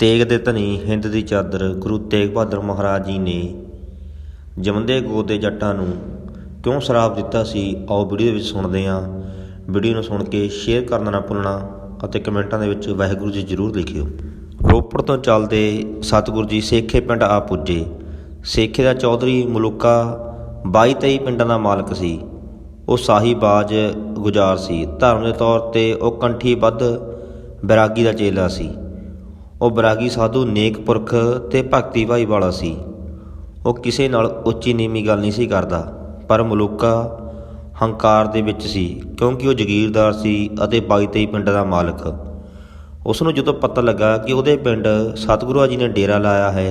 ਤੇਗ ਦੇ ਧਨੀ ਹਿੰਦ ਦੀ ਚਾਦਰ ਗੁਰੂ ਤੇਗ ਬਹਾਦਰ ਮਹਾਰਾਜ ਜੀ ਨੇ ਜਮੰਦੇ ਗੋਦ ਦੇ ਜੱਟਾਂ ਨੂੰ ਕਿਉਂ ਸ਼ਰਾਪ ਦਿੱਤਾ ਸੀ? ਆਓ ਵੀਡੀਓ ਵਿੱਚ ਸੁਣਦੇ ਹਾਂ। ਵੀਡੀਓ ਨੂੰ ਸੁਣ ਕੇ ਸ਼ੇਅਰ ਕਰਨਾ ਨਾ ਭੁੱਲਣਾ ਅਤੇ ਕਮੈਂਟਾਂ ਦੇ ਵਿੱਚ ਵਾਹਿਗੁਰੂ ਜੀ ਜ਼ਰੂਰ ਲਿਖਿਓ। ਰੋਪੜ ਤੋਂ ਚੱਲਦੇ ਸਤਿਗੁਰੂ ਜੀ ਸੇਖੇ ਪਿੰਡ ਆ ਪੁੱਜੇ। ਸੇਖੇ ਦਾ ਚੌਧਰੀ ਮਲੂਕਾ 22 23 ਪਿੰਡਾਂ ਦਾ ਮਾਲਕ ਸੀ। ਉਹ ਸ਼ਾਹੀ ਬਾਜ਼ ਗੁਜ਼ਾਰ ਸੀ। ਧਰਮ ਦੇ ਤੌਰ ਤੇ ਉਹ ਕੰਠੀ ਬੱਧ ਬੈਰਾਗੀ ਦਾ ਚੇਲਾ ਸੀ। ਉਹ ਬਰਾਗੀ ਸਾਧੂ ਨੇਕ ਪੁਰਖ ਤੇ ਭਗਤੀ ਭਾਈ ਵਾਲਾ ਸੀ। ਉਹ ਕਿਸੇ ਨਾਲ ਉੱਚੀ ਨੀਵੀਂ ਗੱਲ ਨਹੀਂ ਸੀ ਕਰਦਾ, ਪਰ ਮਲੂਕਾ ਹੰਕਾਰ ਦੇ ਵਿੱਚ ਸੀ, ਕਿਉਂਕਿ ਉਹ ਜ਼ਗੀਰਦਾਰ ਸੀ ਅਤੇ 22 23 ਪਿੰਡ ਦਾ ਮਾਲਕ। ਉਸ ਨੂੰ ਜਦੋਂ ਪਤਾ ਲੱਗਾ ਕਿ ਉਹਦੇ ਪਿੰਡ ਸਤਿਗੁਰੂ ਜੀ ਨੇ ਡੇਰਾ ਲਾਇਆ ਹੈ,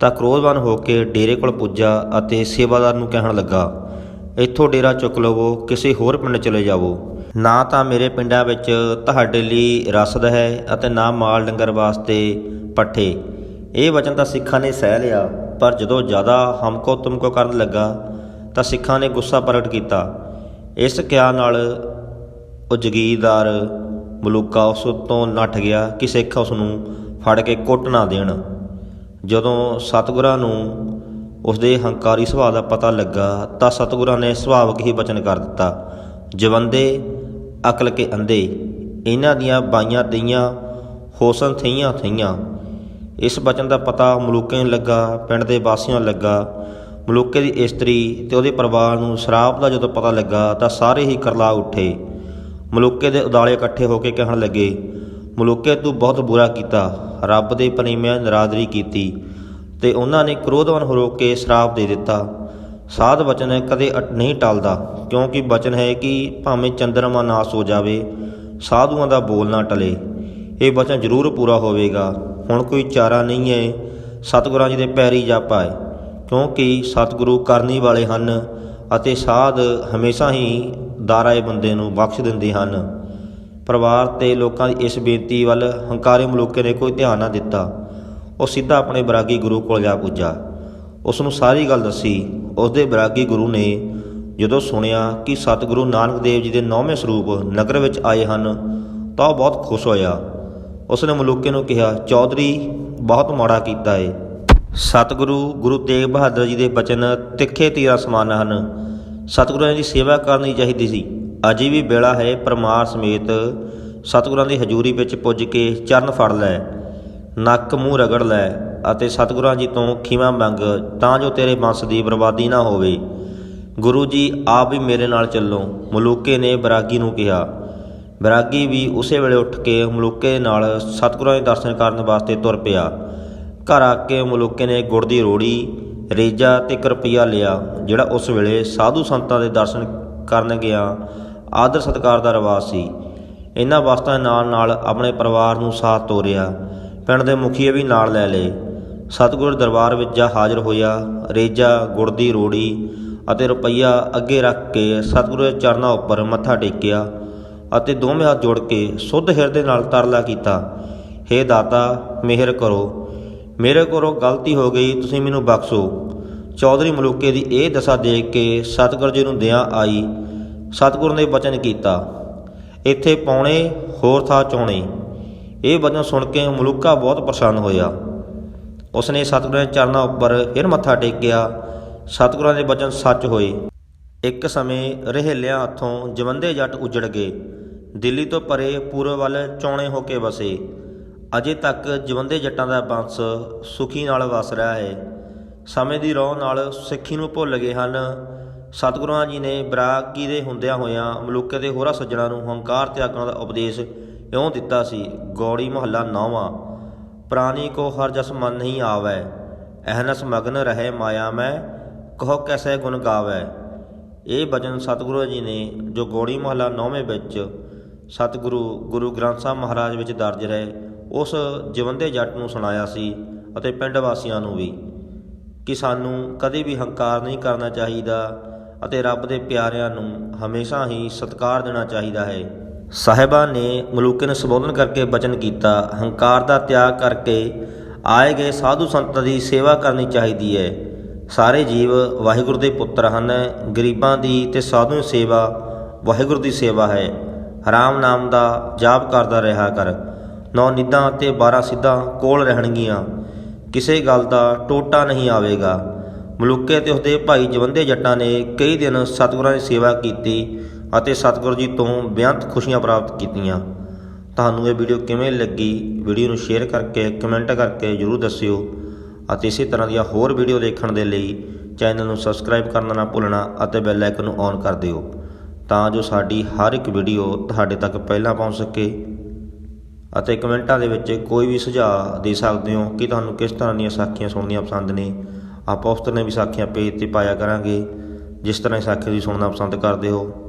ਤਾਂ ਕ੍ਰੋਧਵਾਨ ਹੋ ਕੇ ਡੇਰੇ ਕੋਲ ਪੁੱਜਾ ਅਤੇ ਸੇਵਾਦਾਰ ਨੂੰ ਕਹਿਣ ਲੱਗਾ, ਇੱਥੋਂ ਡੇਰਾ ਚੁੱਕ ਲਵੋ, ਕਿਸੇ ਹੋਰ ਪਿੰਡ ਚਲੇ ਜਾਵੋ। ਨਾ ਤਾਂ ਮੇਰੇ ਪਿੰਡਾਂ ਵਿੱਚ ਤੁਹਾਡੇ ਲਈ ਰਸਦ ਹੈ ਅਤੇ ਨਾ ਮਾਲ ਡੰਗਰ ਵਾਸਤੇ ਪੱਠੇ। ਇਹ ਵਚਨ ਤਾਂ ਸਿੱਖਾਂ ਨੇ ਸਹਿ ਲਿਆ, ਪਰ ਜਦੋਂ ਜ਼ਿਆਦਾ ਹਮਕੋ ਤੁਮਕੋ ਕਰਨ ਲੱਗਾ, ਤਾਂ ਸਿੱਖਾਂ ਨੇ ਗੁੱਸਾ ਪ੍ਰਗਟ ਕੀਤਾ। ਇਸ ਕਿਆ ਨਾਲ ਉਹ ਜਗੀਰਦਾਰ ਮਲੂਕਾ ਉਸ ਤੋਂ ਨੱਠ ਗਿਆ ਕਿ ਸਿੱਖ ਉਸ ਨੂੰ ਫੜ ਕੇ ਕੁੱਟ ਨਾ ਦੇਣ। ਜਦੋਂ ਸਤਿਗੁਰਾਂ ਨੂੰ ਉਸ ਦੇ ਹੰਕਾਰੀ ਸੁਭਾਅ ਦਾ ਪਤਾ ਲੱਗਾ, ਤਾਂ ਸਤਿਗੁਰਾਂ ਨੇ ਸੁਭਾਵਕ ਹੀ ਬਚਨ ਕਰ ਦਿੱਤਾ, ਜਵੰਦੇ ਅਕਲ ਕੇ ਅੰਧੇ। ਇਹਨਾਂ ਦੀਆਂ ਬਾਈਆਂ ਤਈਆਂ, ਹੋਸਨ ਥਈਆਂ ਥਈਆਂ। ਇਸ ਬਚਨ ਦਾ ਪਤਾ ਮਲੂਕੇ ਨੂੰ ਲੱਗਾ, ਪਿੰਡ ਦੇ ਵਾਸੀਆਂ ਨੂੰ ਲੱਗਾ। ਮਲੂਕੇ ਦੀ ਇਸਤਰੀ ਤੇ ਉਹਦੇ ਪਰਿਵਾਰ ਨੂੰ ਸ਼ਰਾਬ ਦਾ ਜਦੋਂ ਪਤਾ ਲੱਗਾ ਤਾਂ ਸਾਰੇ ਹੀ ਕਰਲਾ ਉੱਠੇ। ਮਲੂਕੇ ਦੇ ਉਦਾਲੇ ਇਕੱਠੇ ਹੋ ਕੇ ਕਹਿਣ ਲੱਗੇ, ਮਲੂਕੇ, ਤੂੰ ਬਹੁਤ ਬੁਰਾ ਕੀਤਾ। ਰੱਬ ਦੇ ਪਨੀਮਿਆਂ ਨਰਾਦਰੀ ਕੀਤੀ ਤੇ ਉਹਨਾਂ ਨੇ ਕ੍ਰੋਧਵਾਨ ਹੋ ਰੋ ਕੇ ਸ਼ਰਾਪ ਦੇ ਦਿੱਤਾ। ਸਾਧ ਬਚਨ ਕਦੇ ਅਟ ਨਹੀਂ ਟਲਦਾ, ਕਿਉਂਕਿ ਬਚਨ ਹੈ ਕਿ ਭਾਵੇਂ ਚੰਦਰਮਾ ਨਾਸ ਹੋ ਜਾਵੇ, ਸਾਧੂਆਂ ਦਾ ਬੋਲ ਨਾ ਟਲੇ। ਇਹ ਬਚਨ ਜ਼ਰੂਰ ਪੂਰਾ ਹੋਵੇਗਾ। ਹੁਣ ਕੋਈ ਚਾਰਾ ਨਹੀਂ ਹੈ, ਸਤਿਗੁਰਾਂ ਜੀ ਦੇ ਪੈਰੀ ਜਾ ਪਾਏ ਕਿਉਂਕਿ ਸਤਿਗੁਰੂ ਕਰਨੀ ਵਾਲੇ ਹਨ ਅਤੇ ਸਾਧ ਹਮੇਸ਼ਾ ਹੀ ਦਾਰਾਏ ਬੰਦੇ ਨੂੰ ਬਖਸ਼ ਦਿੰਦੇ ਹਨ। ਪਰਿਵਾਰ ਤੇ ਲੋਕਾਂ ਦੀ ਇਸ ਬੇਨਤੀ ਵੱਲ ਹੰਕਾਰੇ ਮਲੂਕੇ ਨੇ ਕੋਈ ਧਿਆਨ ਨਾ ਦਿੱਤਾ। ਉਹ ਸਿੱਧਾ ਆਪਣੇ ਬਰਾਗੀ ਗੁਰੂ ਕੋਲ ਜਾ ਪੁੱਜਾ। ਉਸ ਨੂੰ ਸਾਰੀ ਗੱਲ ਦੱਸੀ। ਉਸ ਦੇ ਬਰਾਗੀ ਗੁਰੂ ਨੇ ਜਦੋਂ ਸੁਣਿਆ ਕਿ ਸਤਿਗੁਰੂ ਨਾਨਕ ਦੇਵ ਜੀ ਦੇ ਨੌਵੇਂ ਸਰੂਪ ਨਗਰ ਵਿੱਚ ਆਏ ਹਨ, ਤਾਂ ਉਹ ਬਹੁਤ ਖੁਸ਼ ਹੋਇਆ। ਉਸ ਨੇ ਮਲੂਕੇ ਨੂੰ ਕਿਹਾ, ਚੌਧਰੀ, ਬਹੁਤ ਮਾੜਾ ਕੀਤਾ ਏ। ਸਤਿਗੁਰੂ ਗੁਰੂ ਤੇਗ ਬਹਾਦਰ ਜੀ ਦੇ ਬਚਨ ਤਿੱਖੇ ਤੀਰਾਂ ਸਮਾਨ ਹਨ। ਸਤਿਗੁਰਾਂ ਦੀ ਸੇਵਾ ਕਰਨੀ ਚਾਹੀਦੀ ਸੀ। ਅਜੇ ਵੀ ਵੇਲਾ ਹੈ ਪਰਮਾਰ ਸਮੇਤ ਸਤਿਗੁਰਾਂ ਦੀ ਹਜ਼ੂਰੀ ਵਿੱਚ ਪੁੱਜ ਕੇ ਚਰਨ ਫੜ ਲੈ, ਨੱਕ ਮੂੰਹ ਰਗੜ ਲੈ ਅਤੇ ਸਤਿਗੁਰਾਂ ਜੀ ਤੋਂ ਖਿਮਾ ਮੰਗ, ਤਾਂ ਜੋ ਤੇਰੇ ਬੰਸ ਦੀ ਬਰਬਾਦੀ ਨਾ ਹੋਵੇ। ਗੁਰੂ ਜੀ, ਆਪ ਵੀ ਮੇਰੇ ਨਾਲ ਚੱਲੋ, ਮਲੂਕੇ ਨੇ ਬਰਾਗੀ ਨੂੰ ਕਿਹਾ। ਬਰਾਗੀ ਵੀ ਉਸੇ ਵੇਲੇ ਉੱਠ ਕੇ ਮਲੂਕੇ ਨਾਲ ਸਤਿਗੁਰਾਂ ਦੇ ਦਰਸ਼ਨ ਕਰਨ ਵਾਸਤੇ ਤੁਰ ਪਿਆ। ਘਰ ਆ ਕੇ ਮਲੂਕੇ ਨੇ ਗੁੜ ਦੀ ਰੋੜੀ, ਰੇਜਾ ਤੇ ਇੱਕ ਲਿਆ, ਜਿਹੜਾ ਉਸ ਵੇਲੇ ਸਾਧੂ ਸੰਤਾਂ ਦੇ ਦਰਸ਼ਨ ਕਰਨ ਗਿਆ। ਆਦਰ ਸਤਕਾਰ ਦਾ ਰਿਵਾਜ ਸੀ। ਇਹਨਾਂ ਵਸਤਾਂ ਨਾਲ ਨਾਲ ਆਪਣੇ ਪਰਿਵਾਰ ਨੂੰ ਸਾਥ ਤੋਰਿਆ। ਪਿੰਡ ਦੇ ਮੁਖੀਏ ਵੀ ਨਾਲ ਲੈ ਲਏ। ਸਤਿਗੁਰ ਦਰਬਾਰ ਵਿੱਚ ਜਾ ਹਾਜ਼ਰ ਹੋਇਆ, ਰੇਜਾ, ਗੁੜ ਦੀ ਰੋੜੀ ਅਤੇ ਰੁਪਈਆ ਅੱਗੇ ਰੱਖ ਕੇ ਸਤਿਗੁਰੂ ਦੇ ਚਰਨਾਂ ਉੱਪਰ ਮੱਥਾ ਟੇਕਿਆ ਅਤੇ ਦੋਵੇਂ ਹੱਥ ਜੋੜ ਕੇ ਸੁੱਧ ਹਿਰਦੇ ਨਾਲ ਤਰਲਾ ਕੀਤਾ, ਹੇ ਦਾਤਾ, ਮਿਹਰ ਕਰੋ। ਮੇਰੇ ਕੋਲੋਂ ਗਲਤੀ ਹੋ ਗਈ, ਤੁਸੀਂ ਮੈਨੂੰ ਬਖਸ਼ੋ। ਚੌਧਰੀ ਮਲੂਕੇ ਦੀ ਇਹ ਦਸ਼ਾ ਦੇਖ ਕੇ ਸਤਿਗੁਰੂ ਜੀ ਨੂੰ ਦਿਆਂ ਆਈ। ਸਤਿਗੁਰੂ ਨੇ ਬਚਨ ਕੀਤਾ, ਇੱਥੇ ਪਾਉਣੇ ਹੋਰ ਥਾਂ ਚਾਉਣੇ ਇਹ ਬਚਨ ਸੁਣ ਕੇ ਮਲੂਕਾ ਬਹੁਤ ਪ੍ਰਸੰਨ ਹੋਇਆ। ਉਸ ਨੇ ਸਤਿਗੁਰਾਂ ਦੇ ਚਰਨਾਂ ਉੱਪਰ ਫਿਰ ਮੱਥਾ ਟੇਕਿਆ ਸਤਿਗੁਰਾਂ ਦੇ ਬਚਨ ਸੱਚ ਹੋਏ। ਇੱਕ ਸਮੇਂ ਰਹਿਲਿਆਂ ਹੱਥੋਂ ਜਵੰਦੇ ਜੱਟ ਉਜੜ ਗਏ। ਦਿੱਲੀ ਤੋਂ ਪਰੇ ਪੂਰਬ ਵੱਲ ਚੌਣੇ ਹੋ ਕੇ ਵਸੇ। ਅਜੇ ਤੱਕ ਜਵੰਦੇ ਜੱਟਾਂ ਦਾ ਬੰਸ ਸੁਖੀ ਨਾਲ ਵਸ ਰਿਹਾ ਹੈ। ਸਮੇਂ ਦੀ ਰੋਹ ਨਾਲ ਸਿੱਖੀ ਨੂੰ ਭੁੱਲ ਗਏ ਹਨ। ਸਤਿਗੁਰਾਂ ਜੀ ਨੇ ਬਰਾਕੀ ਦੇ ਹੁੰਦਿਆਂ ਹੋਇਆਂ ਮਲੂਕੇ ਦੇ ਹੋਰਾਂ ਸੱਜਣਾ ਨੂੰ ਹੰਕਾਰ ਤਿਆਗਣ ਦਾ ਉਪਦੇਸ਼ ਇਉਂ ਦਿੱਤਾ ਸੀ, ਗੌੜੀ ਮਹੱਲਾ 9ਵਾਂ ਪ੍ਰਾਣੀ ਕੋ हर जस मन नहीं आवै ਅਹਨਸ ਮਗਨ ਰਹੇ ਮਾਇਆ ਮੈਂ, ਕਹੋ ਕੈਸੇ ਗੁਣ ਗਾਵੇ। ਇਹ ਬਚਨ ਸਤਿਗੁਰੂ ਜੀ ਨੇ, ਜੋ ਗੋੜੀ ਮਹਲਾ 9ਵੇਂ ਵਿੱਚ ਸਤਿਗੁਰੂ ਗੁਰੂ ਗ੍ਰੰਥ ਸਾਹਿਬ ਮਹਾਰਾਜ ਵਿੱਚ ਦਰਜ ਰਹੇ, ਉਸ ਜਿਵੰਦੇ ਜੱਟ ਨੂੰ ਸੁਣਾਇਆ ਸੀ ਅਤੇ ਪਿੰਡ ਵਾਸੀਆਂ ਨੂੰ ਵੀ ਕਿ ਸਾਨੂੰ ਕਦੇ ਵੀ ਹੰਕਾਰ ਨਹੀਂ ਕਰਨਾ ਚਾਹੀਦਾ ਅਤੇ ਰੱਬ ਦੇ ਪਿਆਰਿਆਂ ਨੂੰ ਹਮੇਸ਼ਾ ਹੀ ਸਤਿਕਾਰ ਦੇਣਾ ਚਾਹੀਦਾ ਹੈ। ਸਾਹਿਬਾਂ ਨੇ ਮਲੂਕੇ ਨੂੰ ਸੰਬੋਧਨ ਕਰਕੇ ਬਚਨ ਕੀਤਾ, ਹੰਕਾਰ ਦਾ ਤਿਆਗ ਕਰਕੇ ਆਏ ਗਏ ਸਾਧੂ ਸੰਤਾਂ ਦੀ ਸੇਵਾ ਕਰਨੀ ਚਾਹੀਦੀ ਹੈ। ਸਾਰੇ ਜੀਵ ਵਾਹਿਗੁਰੂ ਦੇ ਪੁੱਤਰ ਹਨ, ਗਰੀਬਾਂ ਦੀ ਤੇ ਸਾਧੂ ਸੇਵਾ ਵਾਹਿਗੁਰੂ ਦੀ ਸੇਵਾ ਹੈ। ਹਰਾਮ ਨਾਮ ਦਾ ਜਾਪ ਕਰਦਾ ਰਿਹਾ ਕਰ। ਨੌ ਨਿੱਧਾਂ ਤੇ 12 ਸਿੱਧਾਂ ਕੋਲ ਰਹਿਣਗੀਆਂ। ਕਿਸੇ ਗੱਲ ਦਾ ਟੋਟਾ ਨਹੀਂ ਆਵੇਗਾ। ਮਲੂਕੇ ਤੇ ਉਸਦੇ ਭਾਈ ਜਵੰਦੇ ਜੱਟਾਂ ਨੇ ਕਈ ਦਿਨ ਸਤਿਗੁਰਾਂ ਦੀ ਸੇਵਾ ਕੀਤੀ। ਅਤੇ ਸਤਿਗੁਰੂ ਜੀ ਤੋਂ ਬੇਅੰਤ ਖੁਸ਼ੀਆਂ ਪ੍ਰਾਪਤ ਕੀਤੀਆਂ। ਤੁਹਾਨੂੰ ਇਹ ਵੀਡੀਓ ਕਿਵੇਂ ਲੱਗੀ? ਵੀਡੀਓ ਨੂੰ ਸ਼ੇਅਰ ਕਰਕੇ, ਕਮੈਂਟ ਕਰਕੇ ਜਰੂਰ ਦੱਸਿਓ। ਅਤੇ ਇਸੇ ਤਰ੍ਹਾਂ ਦੀਆਂ ਹੋਰ ਵੀਡੀਓ ਦੇਖਣ ਦੇ ਲਈ ਚੈਨਲ ਨੂੰ ਸਬਸਕ੍ਰਾਈਬ ਕਰਨਾ ਨਾ ਭੁੱਲਣਾ ਅਤੇ ਬੈਲ ਆਈਕਨ ਨੂੰ ਔਨ ਕਰ ਦਿਓ। ਤਾਂ ਜੋ ਸਾਡੀ ਹਰ ਇੱਕ ਵੀਡੀਓ ਤੁਹਾਡੇ ਤੱਕ ਪਹਿਲਾਂ ਪਹੁੰਚ ਸਕੇ। ਅਤੇ ਕਮੈਂਟਾਂ ਦੇ ਵਿੱਚ ਕੋਈ ਵੀ ਸੁਝਾਅ ਦੇ ਸਕਦੇ ਹੋ ਕਿ ਤੁਹਾਨੂੰ ਕਿਸ ਤਰ੍ਹਾਂ ਦੀਆਂ ਸਾਖੀਆਂ ਸੁਣਨੀਆਂ ਪਸੰਦ ਨੇ, ਆਪਾਂ ਉਸ ਤਰ੍ਹਾਂ ਦੀਆਂ ਵੀ ਸਾਖੀਆਂ ਪੇਜ ਤੇ ਪਾਇਆ ਕਰਾਂਗੇ। ਜਿਸ ਤਰ੍ਹਾਂ ਦੀ ਸਾਖੀ ਤੁਸੀਂ ਸੁਣਨਾ ਪਸੰਦ ਕਰਦੇ ਹੋ।